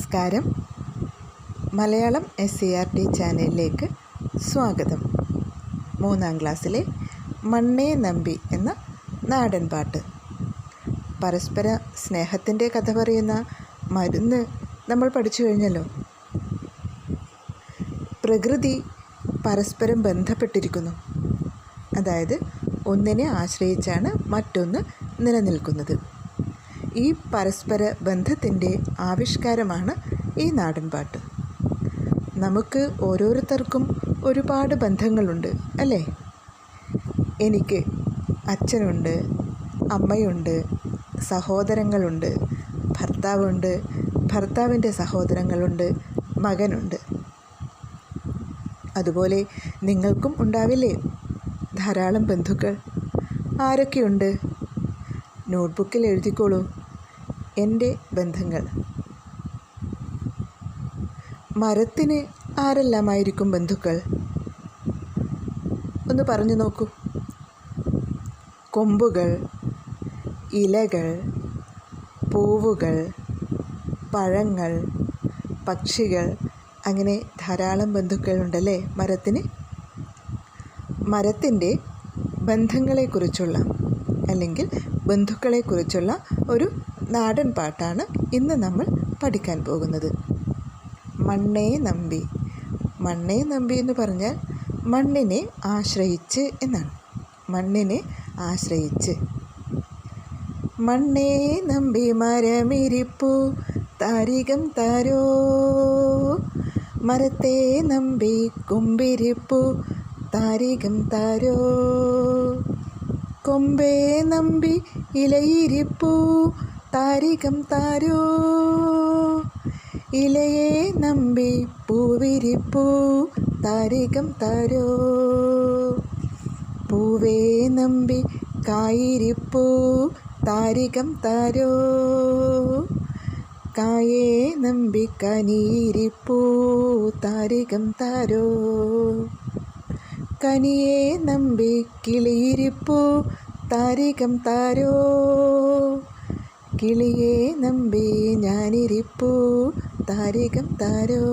നമസ്കാരം. Malayalam S C R T ചാനലിലേക്ക് സ്വാഗതം. മൂന്നാം ക്ലാസ്സിലെ മണ്ണേ നമ്പി എന്ന നാടൻ പാട്ട്. പരസ്പര സ്നേഹത്തിന്റെ കഥ പറയുന്ന മരുന്ന് നമ്മൾ പഠിച്ചു കഴിഞ്ഞല്ലോ. പ്രകൃതി പരസ്പരം ബന്ധപ്പെട്ടിരിക്കുന്നു. അതായത് ഒന്നിനെ ആശ്രയിച്ചാണ് മറ്റൊന്ന് നിലനിൽക്കുന്നത്. ഈ പരസ്പര ബന്ധത്തിന്റെ ആവിഷ്കാരമാണ് ഈ നാടൻപാട്ട്. നമുക്ക് ഓരോരുത്തർക്കും ഒരുപാട് ബന്ധങ്ങളുണ്ട് അല്ലേ? എനിക്ക് അച്ഛനുണ്ട് അമ്മയുണ്ട് സഹോദരങ്ങളുണ്ട് ഭർത്താവുണ്ട് ഭർത്താവിന്റെ സഹോദരങ്ങളുണ്ട് മകനുണ്ട്. അതുപോലെ നിങ്ങൾക്കും ഉണ്ടാവില്ലേ ധാരാളം ബന്ധുക്കൾ? ആരൊക്കെയുണ്ട്? നോട്ട്ബുക്കിൽ എഴുതിക്കോളൂ. എന്റെ ബന്ധങ്ങൾ. മരത്തിന് ആരെല്ലാമായിരിക്കും ബന്ധുക്കൾ? ഒന്ന് പറഞ്ഞു നോക്കൂ. കൊമ്പുകൾ ഇലകൾ പൂവുകൾ പഴങ്ങൾ പക്ഷികൾ അങ്ങനെ ധാരാളം ബന്ധുക്കളുണ്ടല്ലേ മരത്തിന്? മരത്തിന്റെ ബന്ധങ്ങളെക്കുറിച്ചുള്ള അല്ലെങ്കിൽ ബന്ധുക്കളെക്കുറിച്ചുള്ള ഒരു നാടൻ പാട്ടാണ് ഇന്ന് നമ്മൾ പഠിക്കാൻ പോകുന്നത്. മണ്ണേ നമ്പി. മണ്ണേ നമ്പി എന്ന് പറഞ്ഞാൽ മണ്ണിനെ ആശ്രയിച്ച് എന്നാണ്. മണ്ണിനെ ആശ്രയിച്ച്. മണ്ണേ നമ്പി മരമിരിപ്പു താരികം താരോ. മരത്തെ നമ്പി കുമ്പിരിപ്പു താരികം താരോ. കൊമ്പേ നമ്പി ഇലയിരിപ്പൂ താരികം താരോ. ഇലയെ നമ്പി പൂവിരിപ്പൂ. താരികം താരോ. പൂവേ നമ്പി കായിരിപ്പൂ. താരികം താരോ. കായേ നമ്പി കനിയിരിപ്പൂ. താരികം താരോ. കനിയെ നമ്പി കിളിയിരിപ്പൂ. താരികം താരോ. കിളിയെ നമ്പി ഞാനിരിപ്പൂ. താരികം താരോ.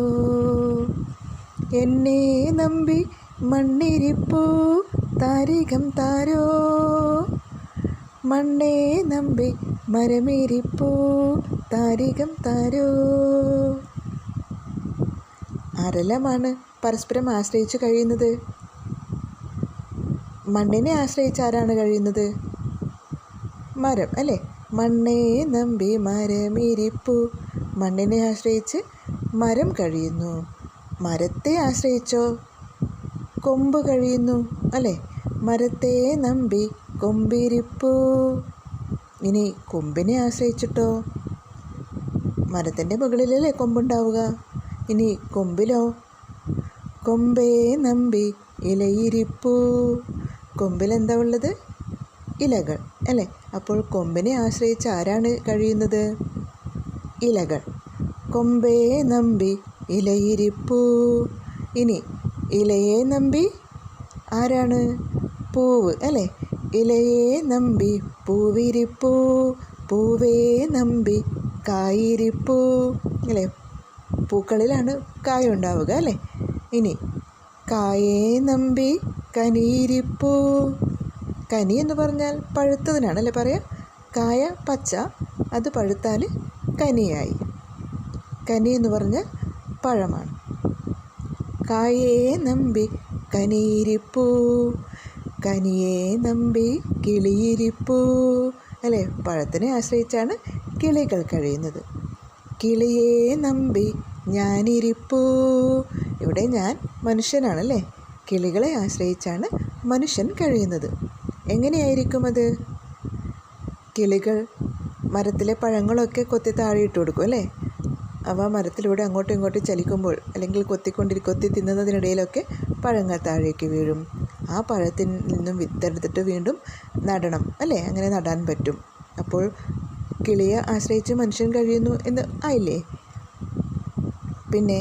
എന്നെ നമ്പി മണ്ണിരിപ്പൂ. താരികം താരോ. മണ്ണേ നമ്പി മരമിരിപ്പൂ. താരികം താരോ. ആരെല്ലാമാണ് പരസ്പരം ആശ്രയിച്ച് കഴിയുന്നത്. മണ്ണിനെ ആശ്രയിച്ച് ആരാണ് കഴിയുന്നത്? മരം അല്ലേ? മണ്ണേ നമ്പി മരമിരിപ്പു. മണ്ണിനെ ആശ്രയിച്ച് മരം കഴിയുന്നു. മരത്തെ ആശ്രയിച്ചോ? കൊമ്പ് കഴിയുന്നു അല്ലേ? മരത്തെ നമ്പി കൊമ്പിരിപ്പു. ഇനി കൊമ്പിനെ ആശ്രയിച്ചിട്ടോ? മരത്തിന്റെ മുകളിലല്ലേ കൊമ്പുണ്ടാവുക? ഇനി കൊമ്പിലോ? കൊമ്പേ നമ്പി ഇലയിരിപ്പു. കൊമ്പിലെന്താ ഉള്ളത്? ഇലകൾ അല്ലേ? അപ്പോൾ കൊമ്പിനെ ആശ്രയിച്ച് ആരാണ് കഴിയുന്നത്? ഇലകൾ. കൊമ്പേ നമ്പി ഇലയിരിപ്പൂ. ഇനി ഇലയെ നമ്പി ആരാണ്? പൂവ് അല്ലേ? ഇലയെ നമ്പി പൂവിരിപ്പൂ. പൂവേ നമ്പി കായിരിപ്പൂ അല്ലേ? പൂക്കളിലാണ് കായ ഉണ്ടാവുക അല്ലേ? ഇനി കായേ നമ്പി കനിയിരിപ്പൂ കനി എന്ന് പറഞ്ഞാൽ പഴുത്തതിനാണല്ലേ പറയുക പറയാ? കായ പച്ച അത് പഴുത്താൽ കനിയായി. കനി എന്ന് പറഞ്ഞാൽ പഴമാണ്. കായേ നമ്പി കനിയിരിപ്പൂ കനിയേ നമ്പി കിളിയിരിപ്പൂ. അല്ലേ? പഴത്തിനെ ആശ്രയിച്ചാണ് കിളികൾ കഴിയുന്നത്. കിളിയെ നമ്പി ഞാനിരിപ്പൂ. ഇവിടെ ഞാൻ മനുഷ്യനാണല്ലേ? കിളികളെ ആശ്രയിച്ചാണ് മനുഷ്യൻ കഴിയുന്നത്. എങ്ങനെയായിരിക്കും അത്? കിളികൾ മരത്തിലെ പഴങ്ങളൊക്കെ കൊത്തി താഴെയിട്ട് കൊടുക്കും അല്ലേ? അവ മരത്തിലൂടെ അങ്ങോട്ടും ഇങ്ങോട്ടും ചലിക്കുമ്പോൾ അല്ലെങ്കിൽ കൊത്തിക്കൊണ്ടിരി കൊത്തി തിന്നുന്നതിനിടയിലൊക്കെ പഴങ്ങൾ താഴേക്ക് വീഴും. ആ പഴത്തിൽ നിന്നും വിത്തെടുത്തിട്ട് വീണ്ടും നടണം അല്ലേ? അങ്ങനെ നടാൻ പറ്റും. അപ്പോൾ കിളിയെ ആശ്രയിച്ച് മനുഷ്യൻ കഴിയുന്നു എന്ന് ആയില്ലേ? പിന്നെ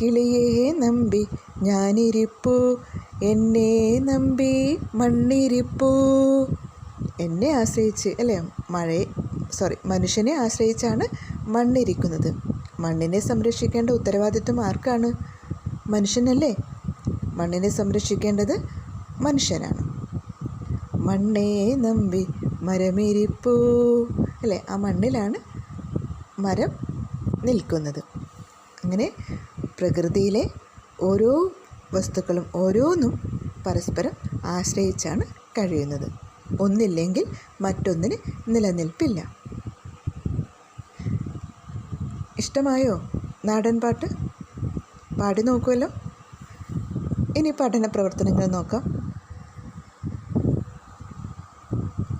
കിളിയെ നമ്പി ഞാനിരിപ്പു എന്നെ നമ്പി മണ്ണിരിപ്പൂ. എന്നെ ആശ്രയിച്ച് അല്ലേ? മഴയെ സോറി മനുഷ്യനെ ആശ്രയിച്ചാണ് മണ്ണിരിക്കുന്നത്. മണ്ണിനെ സംരക്ഷിക്കേണ്ട ഉത്തരവാദിത്വം ആർക്കാണ്? മനുഷ്യനല്ലേ? മണ്ണിനെ സംരക്ഷിക്കേണ്ടത് മനുഷ്യനാണ്. മണ്ണേ നമ്പി മരമിരിപ്പൂ. അല്ലേ? ആ മണ്ണിലാണ് മരം നിൽക്കുന്നത്. അങ്ങനെ പ്രകൃതിയിലെ ഓരോ വസ്തുക്കളും ഓരോന്നും പരസ്പരം ആശ്രയിച്ചാണ് കഴിയുന്നത്. ഒന്നില്ലെങ്കിൽ മറ്റൊന്നിന് നിലനിൽപ്പില്ല. ഇഷ്ടമായോ നാടൻ പാട്ട്? പാടി നോക്കുമല്ലോ ഇനി പഠന പ്രവർത്തനങ്ങൾ നോക്കാം.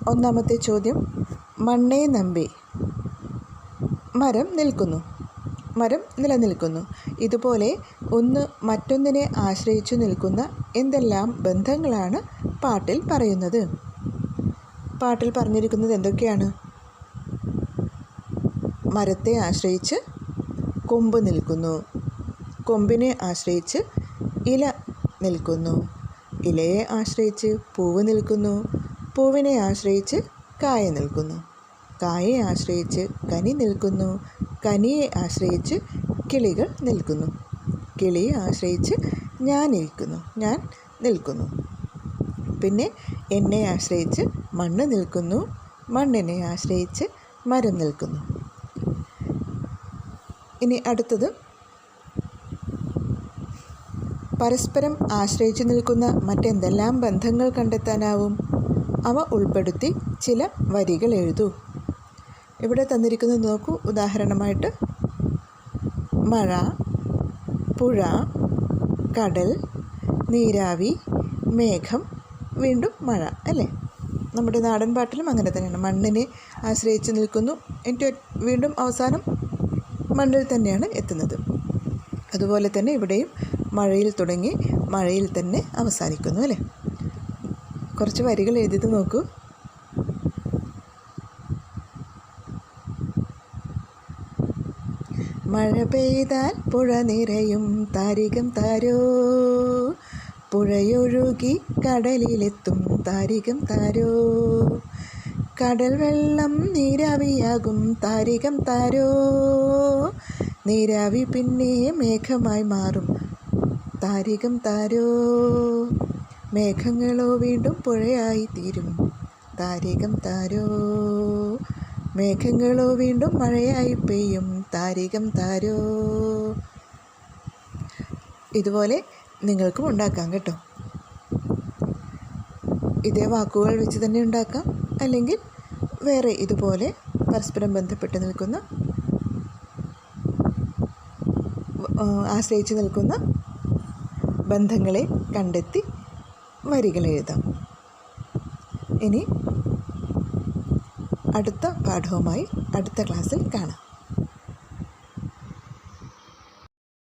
ഒന്നാമത്തെ ചോദ്യം. മണ്ണേ നമ്പി. മരം നിൽക്കുന്നു. മരം നിലനിൽക്കുന്നു. ഇതുപോലെ ഒന്ന് മറ്റൊന്നിനെ ആശ്രയിച്ചു നിൽക്കുന്ന എന്തെല്ലാം ബന്ധങ്ങളാണ് പാട്ടിൽ പറയുന്നത്? പാട്ടിൽ പറഞ്ഞിരിക്കുന്നത് എന്തൊക്കെയാണ്? മരത്തെ ആശ്രയിച്ച് കൊമ്പ് നിൽക്കുന്നു. കൊമ്പിനെ ആശ്രയിച്ച് ഇല നിൽക്കുന്നു. ഇലയെ ആശ്രയിച്ച് പൂവ് നിൽക്കുന്നു. പൂവിനെ ആശ്രയിച്ച് കായ നിൽക്കുന്നു. കായയെ ആശ്രയിച്ച് കനി നിൽക്കുന്നു. കനിയെ ആശ്രയിച്ച് കിളികൾ നിൽക്കുന്നു. കിളിയെ ആശ്രയിച്ച് ഞാൻ ഇരിക്കുന്നു. ഞാൻ നിൽക്കുന്നു. പിന്നെ എന്നെ ആശ്രയിച്ച് മണ്ണ് നിൽക്കുന്നു. മണ്ണിനെ ആശ്രയിച്ച് മരം നിൽക്കുന്നു. ഇനി അടുത്തത്. പരസ്പരം ആശ്രയിച്ചു നിൽക്കുന്ന മറ്റെന്തെല്ലാം ബന്ധങ്ങൾ കണ്ടെത്താനാവും? അവ ഉൾപ്പെടുത്തി ചില വരികൾ എഴുതൂ. ഇവിടെ തന്നിരിക്കുന്നത് നോക്കൂ. ഉദാഹരണമായിട്ട് മഴ പുഴ കടൽ നീരാവി മേഘം വീണ്ടും മഴ അല്ലേ? നമ്മുടെ നാടൻ പാട്ടിലും അങ്ങനെ തന്നെയാണ്. മണ്ണിനെ ആശ്രയിച്ച് നിൽക്കുന്നു. എന്റെ വീണ്ടും അവസാനം മണ്ണിൽ തന്നെയാണ് എത്തുന്നത്. അതുപോലെ തന്നെ ഇവിടെയും മഴയിൽ തുടങ്ങി മഴയിൽ തന്നെ അവസാനിക്കുന്നു അല്ലേ? കുറച്ച് വരികൾ എഴുതിയത് നോക്കൂ. മഴ പെയ്താൽ പുഴ നിറയും താരികം താരോ? പുഴയൊഴുകി കടലിലെത്തും താരികം താരോ? കടൽ വെള്ളം നീരാവിയാകും താരികം താരോ? നീരാവി പിന്നെ മേഘമായി മാറും താരികം താരോ? മേഘങ്ങളോ വീണ്ടും പുഴയായി തീരും താരികം താരോ? മേഘങ്ങളോ വീണ്ടും മഴയായി പെയ്യും താരികം താരോ. ഇതുപോലെ നിങ്ങൾക്കും ഉണ്ടാക്കാം കേട്ടോ. ഇതേ വാക്കുകൾ വെച്ച് തന്നെ ഉണ്ടാക്കാം. അല്ലെങ്കിൽ വേറെ ഇതുപോലെ പരസ്പരം ബന്ധപ്പെട്ട് നിൽക്കുന്ന ആശ്രയിച്ച് നിൽക്കുന്ന ബന്ധങ്ങളെ കണ്ടെത്തി വരികൾ എഴുതാം. ഇനി അടുത്ത പാഠവുമായി അടുത്ത ക്ലാസ്സിൽ കാണാം.